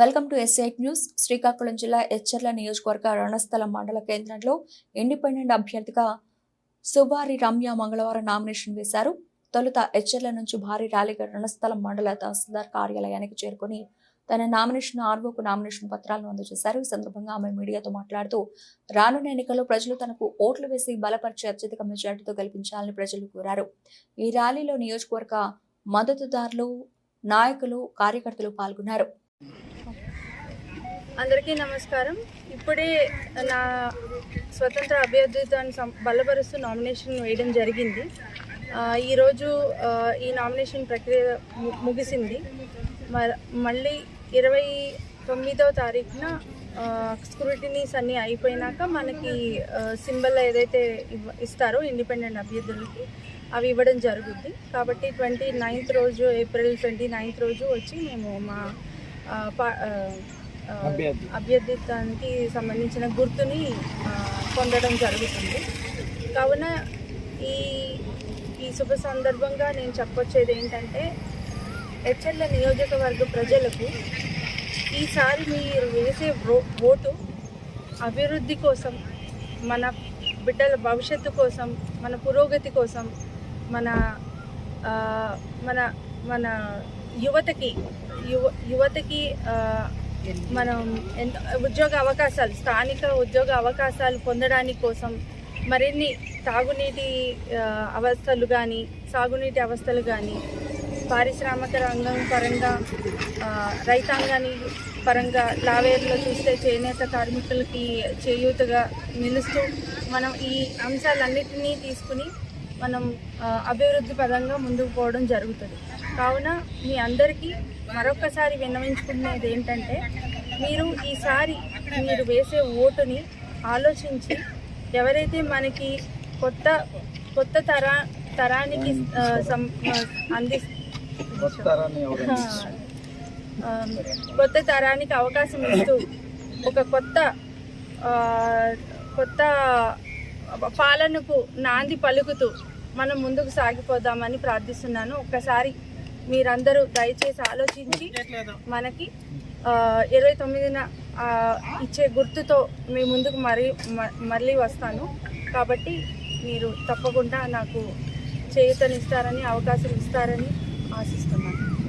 Welcome to SIT news. Srikakulam జిల్లా ఎచ్చర్ల నియోజకవర్గ రణస్థలం మండల కేంద్రంలో ఇండిపెండెంట్ అభ్యర్థిగా సుబారి రమ్య మంగళవారం నామినేషన్ వేశారు. తొలుత ఎచ్చర్ల నుంచి భారీ ర్యాలీగా రణస్థలం మండల తహసీల్దార్ కార్యాలయానికి చేరుకుని తన నామినేషన్ ఆర్వోకు నామినేషన్ పత్రాలను అందజేశారు. ఈ సందర్భంగా ఆమె మీడియాతో మాట్లాడుతూ రానున్న ఎన్నికల్లో ప్రజలు తనకు ఓట్లు వేసి బలపరిచి అత్యధిక మెజార్టీతో గెలిపించాలని ప్రజలు కోరారు. ఈ ర్యాలీలో నియోజకవర్గ మద్దతుదారులు నాయకులు కార్యకర్తలు పాల్గొన్నారు. అందరికీ నమస్కారం. ఇప్పుడే నా స్వతంత్ర అభ్యర్థిత్వాన్ని బలపరుస్తూ నామినేషన్ వేయడం జరిగింది. ఈరోజు ఈ నామినేషన్ ప్రక్రియ ము- ముగిసింది. మ- మళ్ళీ ఇరవై తొమ్మిదో తారీఖున స్క్రూటినీస్ అన్నీ అయిపోయినాక మనకి సింబల్ ఏదైతే ఇవ్వ- ఇస్తారో ఇండిపెండెంట్ అభ్యర్థులకి అవి ఇవ్వడం జరుగుద్ది. కాబట్టి ట్వంటీ నైన్త్ రోజు ఏప్రిల్ ట్వంటీ నైన్త్ రోజు వచ్చి మేము మా అభ్యర్థిత్వానికి సంబంధించిన గుర్తుని పొందడం జరుగుతుంది. కావున ఈ ఈ శుభ సందర్భంగా నేను చెప్పొచ్చేది ఏంటంటే హెచ్ఎల్ల నియోజకవర్గ ప్రజలకు ఈసారి మీరు వేసే ఓటు అభివృద్ధి కోసం మన బిడ్డల భవిష్యత్తు కోసం మన పురోగతి కోసం మన మన మన యువతకి యువ యువతకి మనం ఎంత ఉద్యోగ అవకాశాలు స్థానిక ఉద్యోగ అవకాశాలు పొందడానికి కోసం మరిన్ని తాగునీటి అవస్థలు కానీ సాగునీటి అవస్థలు కానీ పారిశ్రామిక రంగం పరంగా రైతాంగాన్ని పరంగా లావేర్లో చూస్తే చేనేత కార్మికులకి చేయూతగా నిలుస్తూ మనం ఈ అంశాలన్నిటినీ తీసుకుని మనం అభివృద్ధి పదంగా ముందుకు పోవడం జరుగుతుంది. కావున మీ అందరికీ మరొకసారి విన్నవించుకునేది ఏంటంటే మీరు ఈసారి మీరు వేసే ఓటుని ఆలోచించి ఎవరైతే మనకి కొత్త కొత్త తరా తరానికి అంది కొత్త తరానికి అవకాశం ఇస్తూ ఒక కొత్త కొత్త పాలనకు నాంది పలుకుతూ మనం ముందుకు సాగిపోదామని ప్రార్థిస్తున్నాను. ఒక్కసారి మీరందరూ దయచేసి ఆలోచించి మనకి ఇరవై తొమ్మిదిన ఇచ్చే గుర్తుతో మీ ముందుకు మరీ మళ్ళీ వస్తాను. కాబట్టి మీరు తప్పకుండా నాకు చేయూతనిస్తారని అవకాశం ఇస్తారని ఆశిస్తున్నాను.